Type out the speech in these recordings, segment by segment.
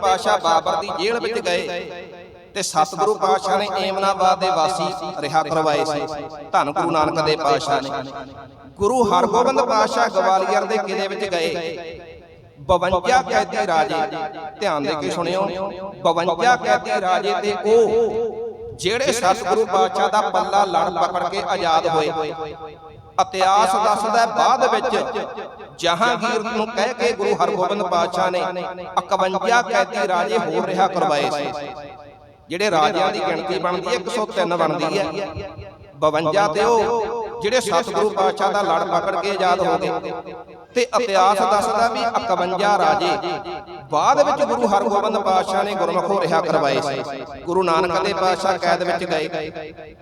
ਪਾਤਸ਼ਾਹ ਬਾਬਰ ਦੀ ਜੇਲ੍ਹ ਵਿੱਚ ਗਏ ਤੇ ਸਤਿਗੁਰੂ ਪਾਤਸ਼ਾਹ ਨੇ ਏਮਨਾਬਾਦ ਦੇ ਵਾਸੀ ਰਿਹਾ ਕਰਵਾਏ ਸੀ। ਧੰਨ ਗੁਰੂ ਨਾਨਕ ਦੇ ਪਾਤਸ਼ਾਹ ਨੇ। ਗੁਰੂ ਹਰਗੋਬਿੰਦ ਪਾਤਸ਼ਾਹ ਗਵਾਲੀਅਰ ਦੇ ਕਿਲੇ ਵਿੱਚ ਗਏ। 52 ਕੈਦੀ ਰਾਜੇ, ਧਿਆਨ ਦੇ ਕੇ ਸੁਣਿਓ 52 ਕੈਦੀ ਰਾਜੇ ਤੇ ਉਹ ਜਿਹੜੇ ਸਤਿਗੁਰੂ ਪਾਤਸ਼ਾਹ ਦਾ ਪੱਲਾ ਲੜ ਪਕੜ ਕੇ ਆਜ਼ਾਦ ਹੋਏ। ਇਤਿਹਾਸ ਦੱਸਦਾ ਬਾਅਦ ਵਿੱਚ ਜਹਾਂਗੀਰ ਨੂੰ ਕਹਿ ਕੇ ਗੁਰੂ ਹਰਗੋਬਿੰਦ ਪਾਤਸ਼ਾਹ ਨੇ 51 ਕੈਦੀ ਰਾਜੇ ਹੋਰ ਰਿਹਾ ਕਰਵਾਏ ਸੀ ਜਿਹੜੇ ਰਾਜਿਆਂ ਦੀ ਗਿਣਤੀ ਬਣਦੀ ਹੈ 103 ਬਣਦੀ ਹੈ 52 ਤੇ ਉਹ ਜਿਹੜੇ ਸਤਿਗੁਰੂ ਪਾਤਸ਼ਾਹ ਦਾ ਲੜ ਪਕੜ ਕੇ ਆਜ਼ਾਦ ਹੋ ਗਏ ਤੇ ਇਤਿਹਾਸ ਦੱਸਦਾ ਵੀ 51 ਰਾਜੇ ਬਾਅਦ ਵਿੱਚ ਗੁਰੂ ਹਰਗੋਬਿੰਦ ਪਾਤਸ਼ਾਹ ਨੇ ਗੁਰਮੁਖੋਂ ਰਿਹਾ ਕਰਵਾਏ ਸੀ ਗੁਰੂ ਨਾਨਕ ਦੇ ਪਾਤਸ਼ਾਹ ਕੈਦ ਵਿੱਚ ਗਏ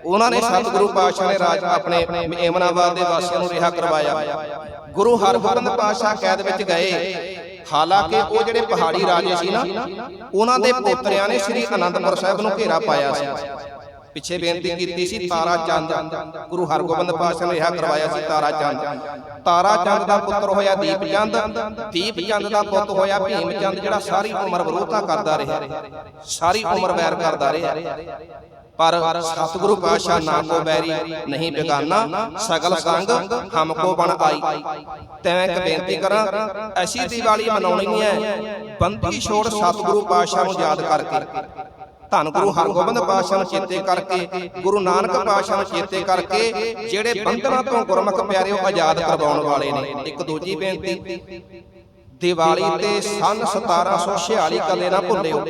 ਉਹਨਾਂ ਨੇ ਸਤਿਗੁਰੂ ਪਾਤਸ਼ਾਹ ਨੇ ਰਾਜ ਆਪਣੇ ਏਮਨਾਬਾਦ ਦੇ ਵਾਸੀਆਂ ਨੂੰ ਰਿਹਾ ਕਰਵਾਇਆ ਗੁਰੂ ਹਰਗੋਬਿੰਦ ਪਾਤਸ਼ਾਹ ਕੈਦ ਵਿੱਚ ਗਏ। ਹਾਲਾਂਕਿ ਉਹ ਜਿਹੜੇ ਪਹਾੜੀ ਰਾਜੇ ਸੀ ਨਾ, ਉਹਨਾਂ ਦੇ ਪੋਤਰਿਆਂ ਨੇ ਸ੍ਰੀ ਅਨੰਦਪੁਰ ਸਾਹਿਬ ਨੂੰ ਘੇਰਾ ਪਾਇਆ ਸੀ। ਪਿੱਛੇ ਬੇਨਤੀ ਕੀਤੀ ਸੀ ਤਾਰਾ ਚੰਦ। ਗੁਰੂ ਹਰਗੋਬਿੰਦ ਪਾਤਸ਼ਾਹ ਨੇ ਰਿਹਾ ਕਰਵਾਇਆ ਸੀ ਤਾਰਾ ਚੰਦ। ਤਾਰਾ ਚੰਦ ਦਾ ਪੁੱਤਰ ਹੋਇਆ ਦੀਪ ਚੰਦ। ਦੀਪ ਚੰਦ ਦਾ ਪੁੱਤ ਹੋਇਆ ਭੀਮ ਚੰਦ, ਜਿਹੜਾ ਸਾਰੀ ਉਮਰ ਵਿਰੋਧਤਾ ਕਰਦਾ ਰਿਹਾ। ਸਾਰੀ ਉਮਰ ਵੈਰ ਕਰਦਾ ਰਿਹਾ। ਪਰ ਸਤਿਗੁਰੂ ਪਾਤਸ਼ਾਹ ਨਾ ਕੋ ਬੈਰੀ ਨਹੀਂ ਬੇਗਾਨਾ, ਸਗਲ ਸੰਗ ਹਮਕੋ ਬਣ ਆਈ। ਤੈਂ ਇੱਕ ਬੇਨਤੀ ਕਰਾਂ, ਐਸੀ ਦੀਵਾਲੀ ਮਨਾਉਣੀ ਹੈ ਬੰਦੀ ਛੋੜ ਸਤਿਗੁਰੂ ਪਾਤਸ਼ਾਹ ਨੂੰ ਯਾਦ ਕਰਕੇ। ਧੰਨ ਗੁਰੂ ਹਰਗੋਬਿੰਦ ਪਾਤਸ਼ਾਹ ਨੂੰ ਚੇਤੇ ਕਰਕੇ, ਗੁਰੂ ਨਾਨਕ ਪਾਤਸ਼ਾਹ ਨੂੰ ਚੇਤੇ ਕਰਕੇ, ਜਿਹੜੇ ਬੰਧਨਾਂ ਤੋਂ ਗੁਰਮੁਖ ਪਿਆਰਿਓ ਆਜ਼ਾਦ ਕਰਵਾਉਣ ਵਾਲੇ ਨੇ। ਇੱਕ ਦੂਜੀ ਬੇਨਤੀ, ਦੀਵਾਲੀ ਤੇ ਸਨ 1746 ਕਦੇ ਨਾ ਭੁੱਲਿਓ।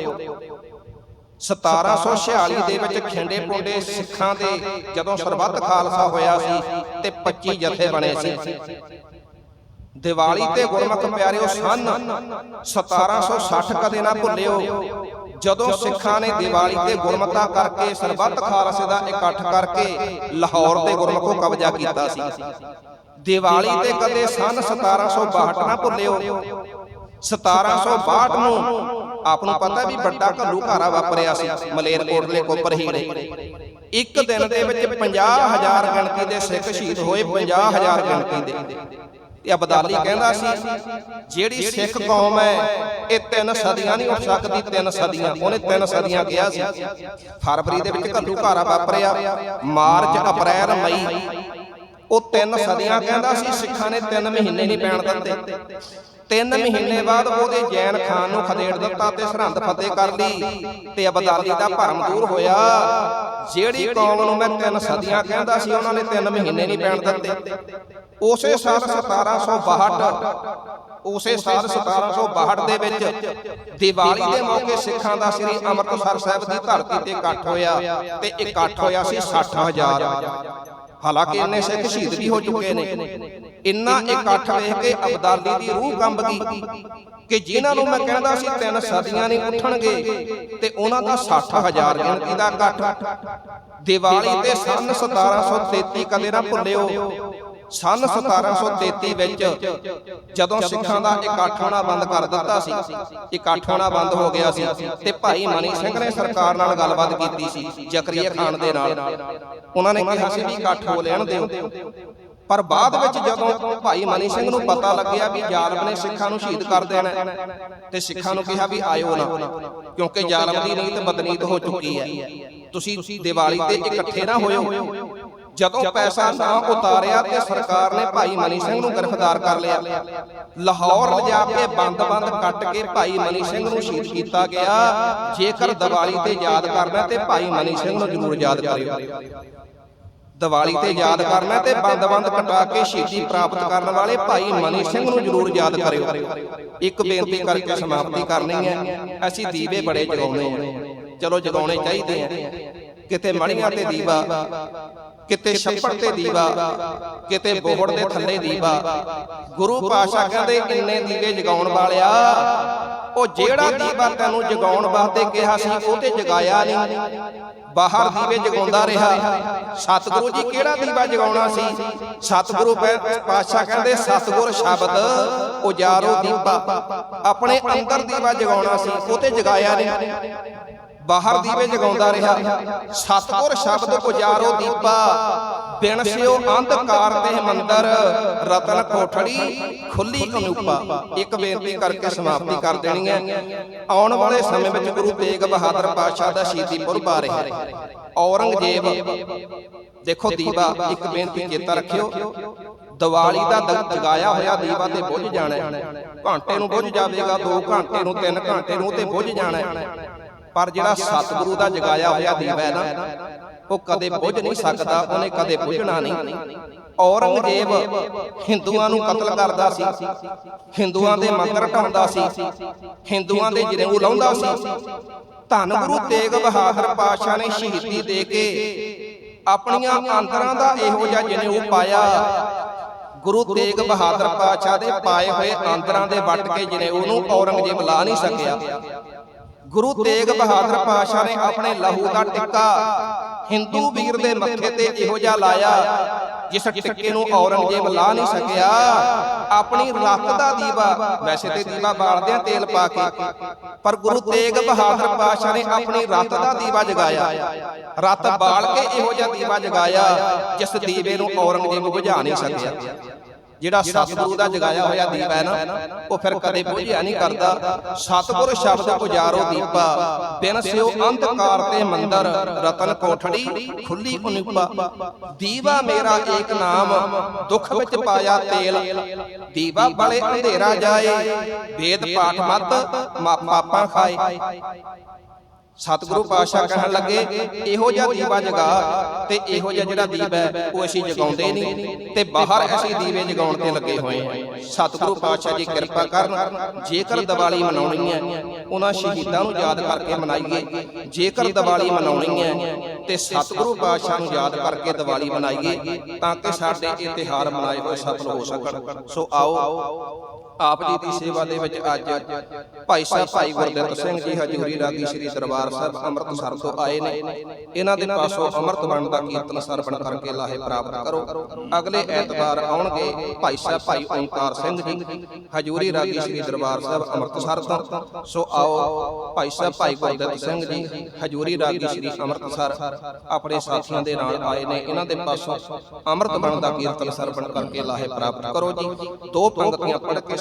1746 ਦੇ ਵਿੱਚ ਖਿੰਡੇ ਪੁੰਡੇ ਸਿੱਖਾਂ ਦੇ ਜਦੋਂ ਸਰਬੱਤ ਖਾਲਸਾ ਹੋਇਆ ਸੀ ਤੇ 25 ਜਥੇ ਬਣੇ ਸੀ। ਦੀਵਾਲੀ ਤੇ ਗੁਰਮੁਖ ਪਿਆਰਿਓ ਸਨ 1760 ਕਦੇ ਨਾ ਭੁੱਲਿਓ। ਜਦੋਂ ਸਿੱਖਾਂ ਨੇ ਦੀਵਾਲੀ ਤੇ ਗੁਰਮਤਾ ਕਰਕੇ ਸਰਬੱਤ ਖਾਲਸੇ ਦਾ ਇਕੱਠ ਕਰਕੇ ਲਾਹੌਰ ਤੇ ਗੁਰਮੁਖੋਂ ਕਬਜ਼ਾ ਕੀਤਾ ਸੀ। ਦੀਵਾਲੀ ਤੇ ਕਦੇ ਸਨ 1762 ਨਾ ਭੁੱਲਿਓ। 1762 ਨੂੰ ਆਪ ਨੂੰ ਪਤਾ ਵੀ ਵੱਡਾ ਘੱਲੂ ਘਾਰਾ ਵਾਪਰਿਆ ਸੀ ਮਲੇਰਕੋਟਲੇ ਕੋਪਰ ਹੀੜੇ ਇੱਕ ਦਿਨ ਦੇ ਵਿੱਚ 50000 ਗਿਣਤੀ ਦੇ ਸਿੱਖ ਸ਼ਹੀਦ ਹੋਏ 50000 ਗਿਣਤੀ ਦੇ। ਤੇ ਅਬਦਾਲੀ ਕਹਿੰਦਾ ਸੀ ਜਿਹੜੀ ਸਿੱਖ ਕੌਮ ਹੈ ਇਹ ਤਿੰਨ ਸਦੀਆਂ ਨਹੀਂ ਉੱਠ ਸਕਦੀ ਤਿੰਨ ਸਦੀਆਂ। ਉਹਨੇ ਤਿੰਨ ਸਦੀਆਂ ਕਿਹਾ ਸੀ। ਫਰਵਰੀ ਦੇ ਵਿੱਚ ਘੱਲੂ ਘਾਰਾ ਵਾਪਰਿਆ ਮਾਰਚ ਅਪ੍ਰੈਲ ਮਈ। ਉਹ ਤਿੰਨ ਸਦੀਆਂ ਕਹਿੰਦਾ ਸੀ ਸਿੱਖਾਂ ਨੇ ਤਿੰਨ ਮਹੀਨੇ ਨਹੀਂ ਪੈਣ ਦਿੱਤੇ। ਤਿੰਨ ਮਹੀਨੇ ਬਾਅਦ ਉਹਦੇ ਜੈਨ ਖਾਨ ਨੂੰ ਖਦੇੜ ਦਿੱਤਾ ਤੇ ਸਰਹੰਦ ਫਤਿਹ ਕਰ ਲਈ ਤੇ ਅਬਦਾਲੀ ਦਾ ਭਰਮ ਦੂਰ ਹੋਇਆ। ਜਿਹੜੀ ਕੌਮ ਨੂੰ ਮੈਂ ਤਿੰਨ ਸਦੀਆਂ ਕਹਿੰਦਾ ਸੀ ਉਹਨਾਂ ਨੇ ਤਿੰਨ ਮਹੀਨੇ ਨਹੀਂ ਪੈਣ ਦਿੱਤੇ। ਉਸੇ ਸਾਲ 1762 ਉਸੇ ਸਾਲ 1762 ਦੇ ਵਿੱਚ ਦੀਵਾਲੀ ਦੇ ਮੌਕੇ ਸਿੱਖਾਂ ਦਾ ਸ੍ਰੀ ਅੰਮ੍ਰਿਤਸਰ ਸਾਹਿਬ ਦੀ ਧਰਤੀ ਤੇ ਇਕੱਠ ਹੋਇਆ ਤੇ ਇਕੱਠ ਹੋਇਆ ਸੀ 60000 ਹਾਲਾਂਕਿ ਇੰਨੇ ਸਿੱਖ ਸ਼ਹੀਦ ਵੀ ਹੋ ਚੁੱਕੇ ਨੇ। ਇੰਨਾ ਇਕੱਠ ਵੇਖ ਕੇ ਅਬਦਾਲੀ ਦੀ ਰੂਹ ਕੰਬ ਗਈ ਕਿ ਜਿਨ੍ਹਾਂ ਨੂੰ ਮੈਂ ਕਹਿੰਦਾ ਸੀ ਤਿੰਨ ਸਦੀਆਂ ਨਹੀਂ ਉੱਠਣਗੇ ਤੇ ਉਹਨਾਂ ਦਾ 60000 ਗਿਣਤੀ ਦਾ ਇਕੱਠ। ਦੀਵਾਲੀ ਤੇ ਸਨ 1733 ਕਦੇ ਨਾ ਭੁੱਲਿਓ। ਸਨ 1733 ਵਿੱਚ ਜਦੋਂ ਸਿੱਖਾਂ ਦਾ ਇਕੱਠ ਹੋਣਾ ਬੰਦ ਕਰ ਦਿੱਤਾ ਸੀ ਇਕੱਠ ਹੋਣਾ ਬੰਦ ਹੋ ਗਿਆ ਸੀ ਤੇ ਭਾਈ ਮਨੀ ਸਿੰਘ ਨੇ ਸਰਕਾਰ ਨਾਲ ਗੱਲਬਾਤ ਕੀਤੀ ਸੀ ਜ਼ਕਰੀਆ ਖਾਨ ਦੇ ਨਾਲ। ਉਹਨਾਂ ਨੇ ਕਿਹਾ ਸੀ ਵੀ ਇਕੱਠ ਹੋ ਲੈਣ ਦਿਓ। ਪਰ ਬਾਅਦ ਵਿੱਚ ਜਦੋਂ ਭਾਈ ਮਨੀ ਸਿੰਘ ਨੂੰ ਪਤਾ ਲੱਗਿਆ ਵੀ ਜ਼ਾਲਮ ਨੇ ਸਿੱਖਾਂ ਨੂੰ ਸ਼ਹੀਦ ਕਰ ਦੇਣਾ ਤੇ ਸਿੱਖਾਂ ਨੂੰ ਕਿਹਾ ਵੀ ਆਇਓ ਨਾ ਕਿਉਂਕਿ ਜ਼ਾਲਮ ਦੀ ਨੀਤ ਬਦਨੀਤ ਹੋ ਚੁੱਕੀ ਹੈ। ਤੁਸੀਂ ਦੀਵਾਲੀ ਤੇ ਇਕੱਠੇ ਨਾ ਹੋਇਓ। ਜਦੋਂ ਪੈਸਾ ਨਾ ਉਤਾਰਿਆ ਤੇ ਸਰਕਾਰ ਨੇ ਭਾਈ ਮਨੀ ਸਿੰਘ ਨੂੰ ਗ੍ਰਿਫਤਾਰ ਕਰ ਲਿਆ। ਲਾਹੌਰ ਲਿਜਾ ਕੇ ਬੰਦ-ਬੰਦ ਕੱਟ ਕੇ ਭਾਈ ਮਨੀ ਸਿੰਘ ਨੂੰ ਸ਼ਹੀਦ ਕੀਤਾ ਗਿਆ। ਜੇਕਰ ਦੀਵਾਲੀ ਤੇ ਯਾਦ ਕਰਨਾ ਤੇ ਭਾਈ ਮਨੀ ਸਿੰਘ ਨੂੰ ਜ਼ਰੂਰ ਯਾਦ ਕਰਿਓ। ਦੀਵਾਲੀ ਤੇ ਯਾਦ ਕਰਨਾ ਤੇ ਬੰਦ-ਬੰਦ ਕਟਾ ਕੇ ਸ਼ਹੀਦੀ ਪ੍ਰਾਪਤ ਕਰਨ ਵਾਲੇ ਭਾਈ ਮਨੀ ਸਿੰਘ ਨੂੰ ਜ਼ਰੂਰ ਯਾਦ ਕਰਿਓ। ਇੱਕ ਬੇਨਤੀ ਕਰਕੇ ਸਮਾਪਤੀ ਕਰਨੀ ਹੈ। ਅਸੀਂ ਦੀਵੇ ਬੜੇ ਜਗਾਉਣੇ ਆ ਚਲੋ ਜਗਾਉਣੇ ਚਾਹੀਦੇ ਆ ਕਿਤੇ ਮਣੀਆਂ ਤੇ ਦੀਵਾ ਕਿਤੇ ਛੱਪੜ ਤੇ ਦੀਵਾ ਕਿਤੇ ਬੋਹੜ ਦੇ ਥੱਲੇ ਦੀਵਾ। ਗੁਰੂ ਪਾਸ਼ਾ ਕਹਿੰਦੇ ਇੰਨੇ ਦੀਵੇ ਜਗਾਉਣ ਵਾਲਿਆ। ਉਹ ਜਿਹੜਾ ਦੀਵਾ ਤੈਨੂੰ ਜਗਾਉਣ ਵਾਸਤੇ ਕਿਹਾ ਸੀ ਉਹ ਤੇ ਜਗਾਇਆ ਨਹੀਂ। ਬਾਹਰ ਦੀਵੇ ਜਗਾਉਂਦਾ ਰਿਹਾ। ਸਤਿਗੁਰੂ ਜੀ ਕਿਹੜਾ ਦੀਵਾ ਜਗਾਉਣਾ ਸੀ? ਸਤਿਗੁਰੂ ਪਾਤਸ਼ਾਹ ਕਹਿੰਦੇ ਸਤਿਗੁਰ ਸ਼ਬਦ ਉਜਾਰੋ ਦੀਪਾ। ਆਪਣੇ ਅੰਦਰ ਦੀਵਾ ਜਗਾਉਣਾ ਸੀ ਉਹ ਤੇ ਜਗਾਇਆ ਨਹੀਂ। ਬਾਹਰ ਦੀਵੇ ਜਗਾਉਂਦਾ ਰਿਹਾ। ਸਤਿਗੁਰ ਸ਼ਬਦ ਉਜਾਰੋ ਦੀਪਾ। ਬਿਨ ਸਿਓ ਅੰਧਕਾਰ ਤੇ ਮੰਦਰ। ਰਤਨ ਕੋਠੜੀ ਖੁੱਲੀ ਅਨੂਪਾ ਇੱਕ ਬੇਨਤੀ ਕਰਕੇ ਸਮਾਪਤੀ ਕਰ ਦੇਣੀ ਹੈ। ਆਉਣ ਵਾਲੇ ਸਮੇਂ ਵਿੱਚ ਗੁਰੂ ਤੇਗ ਬਹਾਦਰ ਪਾਤਸ਼ਾਹ ਦਾ ਸ਼ਹੀਦੀ ਪੁਰਬ ਆ ਰਿਹਾ ਹੈ ਔਰੰਗਜ਼ੇਬ ਦੇਖੋ ਦੀਵਾ ਇੱਕ ਬੇਨਤੀ ਚੇਤਾ ਰੱਖਿਓ। ਦੀਵਾਲੀ ਦਾ ਜਗਾਇਆ ਹੋਇਆ ਦੀਵਾ ਤੇ ਬੁੱਝ ਜਾਣਾ ਹੈ। ਘੰਟੇ ਨੂੰ ਬੁੱਝ ਜਾਵੇਗਾ 2 ਘੰਟੇ ਨੂੰ 3 ਘੰਟੇ ਨੂੰ ਤੇ ਬੁੱਝ ਜਾਣਾ ਹੈ। ਪਰ ਜਿਹੜਾ ਸਤਿਗੁਰੂ ਦਾ ਜਗਾਇਆ ਹੋਇਆ ਦੀਵਾ ਹੈ ਨਾ ਉਹ ਕਦੇ ਬੁੱਝ ਨਹੀਂ ਸਕਦਾ ਉਹਨੇ ਕਦੇ ਬੁੱਝਣਾ ਨਹੀਂ। ਔਰੰਗਜ਼ੇਬ ਹਿੰਦੂਆਂ ਨੂੰ ਕਤਲ ਕਰਦਾ ਸੀ। ਹਿੰਦੂਆਂ ਦੇ ਮੰਦਰ ਢਾਉਂਦਾ ਸੀ। ਹਿੰਦੂਆਂ ਦੇ ਜਨੇਊ ਲਾਉਂਦਾ ਸੀ। ਧੰਨ ਗੁਰੂ ਤੇਗ ਬਹਾਦਰ ਪਾਤਸ਼ਾਹ ਨੇ ਸ਼ਹੀਦੀ ਦੇ ਕੇ ਆਪਣੀਆਂ ਅੰਤਰਾਂ ਦਾ ਇਹੋ ਜਿਹਾ ਜਨੇਊ ਪਾਇਆ। ਗੁਰੂ ਤੇਗ ਬਹਾਦਰ ਪਾਤਸ਼ਾਹ ਦੇ ਪਾਏ ਹੋਏ ਅੰਤਰਾਂ ਦੇ ਵੱਟ ਕੇ ਜਨੇਊ ਨੂੰ ਔਰੰਗਜ਼ੇਬ ਲਾ ਨਹੀਂ ਸਕਿਆ। ਗੁਰੂ ਤੇਗ ਬਹਾਦਰ ਪਾਤਸ਼ਾਹ ਨੇ ਆਪਣੇ ਲਹੂ ਦਾ ਟਿੱਕਾ ਹਿੰਦੂ ਵੀਰ ਦੇ ਮੱਥੇ ਤੇ ਇਹੋ ਜਿਹਾ ਲਾਇਆ ਜਿਸ ਟਿੱਕੇ ਨੂੰ ਔਰੰਗਜ਼ੇਬ ਲਾ ਨਹੀਂ ਸਕਿਆ। ਆਪਣੀ ਰੱਤ ਦਾ ਦੀਵਾ ਵੈਸੇ ਤੇ ਦੀਵਾ ਬਾਲਦੇ ਆ ਤੇਲ ਪਾ ਕੇ। ਪਰ ਗੁਰੂ ਤੇਗ ਬਹਾਦਰ ਪਾਤਸ਼ਾਹ ਨੇ ਆਪਣੀ ਰੱਤ ਦਾ ਦੀਵਾ ਜਗਾਇਆ। ਰੱਤ ਬਾਲ ਕੇ ਇਹੋ ਜਿਹਾ ਦੀਵਾ ਜਗਾਇਆ ਜਿਸ ਦੀਵੇ ਨੂੰ ਔਰੰਗਜ਼ੇਬ ਬੁਝਾ ਨਹੀਂ ਸਕਿਆ। ਜਿਹੜਾ ਸਤਿਗੁਰੂ ਦਾ ਜਗਾਇਆ ਹੋਇਆ ਦੀਪ ਹੈ ਨਾ ਉਹ ਫਿਰ ਕਦੇ ਬੁਝਿਆ ਨਹੀਂ ਕਰਦਾ। ਸਤਿਗੁਰ ਸ਼ਬਦ ਉਜਾਰੋ ਦੀਪਾ। ਬਿਨ ਸਿਓ ਅੰਧਕਾਰ ਤੇ ਮੰਦਰ ਰਤਨ ਕੋਠੜੀ ਖੁੱਲੀ ਅਨੂਪਾ ਦੀਵਾ ਮੇਰਾ ਏਕ ਨਾਮ। ਦੁੱਖ ਵਿੱਚ ਪਾਇਆ ਤੇਲ। ਦੀਵਾ ਬਲੇ ਅੰਧੇਰਾ ਜਾਏ। ਵੇਦ ਪਾਠ ਮਤ ਮਾ- ਪਾਪਾਂ ਖਾਏ। ਸਤਿਗੁਰੂ ਪਾਤਸ਼ਾਹ ਕਹਿਣ ਲੱਗੇ ਇਹੋ ਜਿਹਾ ਦੀਵਾ ਜਗਾ ਤੇ ਇਹੋ ਜਿਹਾ ਜਿਹੜਾ ਦੀਪ ਹੈ ਉਹ ਅਸੀਂ ਜਗਾਉਂਦੇ ਨਹੀਂ। ਤੇ ਬਾਹਰ ਅਸੀਂ ਦੀਵੇ ਜਗਾਉਣ ਤੇ ਲੱਗੇ ਹੋਏ ਹਾਂ। ਸਤਿਗੁਰੂ ਪਾਤਸ਼ਾਹ ਜੀ ਕਿਰਪਾ ਕਰਨ ਜੇਕਰ ਦੀਵਾਲੀ ਮਨਾਉਣੀ ਹੈ ਉਹਨਾਂ ਸ਼ਹੀਦਾਂ ਨੂੰ ਯਾਦ ਕਰਕੇ ਮਨਾਈਏ। ਜੇਕਰ ਦੀਵਾਲੀ ਮਨਾਉਣੀ ਹੈ ਤੇ ਸਤਿਗੁਰੂ ਪਾਤਸ਼ਾਹ ਨੂੰ ਯਾਦ ਕਰਕੇ ਦੀਵਾਲੀ ਮਨਾਈਏ ਤਾਂ ਕਿ ਸਾਡੇ ਇਹ ਤਿਹਾਰ ਮਨਾਏ ਹੋਏ ਸਫਲ ਹੋ ਸਕਣ ਸੋ ਆਓ ਆਪ ਜੀ ਦੀ ਸੇਵਾ ਦੇ ਵਿੱਚ ਅੱਜ ਭਾਈ ਸਾਹਿਬ ਭਾਈ ਗੁਰਦਿੱਤ ਸਿੰਘ ਜੀ ਹਜੂਰੀ ਰਾਗੀ ਸ੍ਰੀ ਦਰਬਾਰ ਸਾਹਿਬ ਅੰਮ੍ਰਿਤਸਰ ਤੋਂ ਆਏ ਨੇ। ਇਹਨਾਂ ਦੇ ਪਾਸੋਂ ਅੰਮ੍ਰਿਤ ਵੰਡ ਦਾ ਕੀਰਤਨ ਸਰਵਣ ਕਰਕੇ ਲਾਹੇ ਪ੍ਰਾਪਤ ਕਰੋ। ਅਗਲੇ ਐਤਵਾਰ ਆਉਣਗੇ ਭਾਈ ਸਾਹਿਬ ਭਾਈ ਓਂਕਾਰ ਸਿੰਘ ਜੀ ਹਜੂਰੀ ਰਾਗੀ ਸ੍ਰੀ ਦਰਬਾਰ ਸਾਹਿਬ ਅੰਮ੍ਰਿਤਸਰ ਤੋਂ। ਸੋ ਆਓ ਭਾਈ ਸਾਹਿਬ ਭਾਈ ਗੁਰਦਿੱਤ ਸਿੰਘ ਜੀ ਹਜੂਰੀ ਰਾਗੀ ਸ੍ਰੀ ਅੰਮ੍ਰਿਤਸਰ ਆਪਣੇ ਸਾਥੀਆਂ ਦੇ ਨਾਲ ਆਏ ਨੇ। ਇਹਨਾਂ ਦੇ ਪਾਸੋਂ ਅੰਮ੍ਰਿਤ ਵੰਡ ਦਾ ਕੀਰਤਨ ਸਰਵਣ ਕਰਕੇ ਲਾਹੇ ਪ੍ਰਾਪਤ ਕਰੋ ਜੀ। ਦੋ ਪੰਗਤੀਆਂ ਪੜ੍ਹ ਕੇ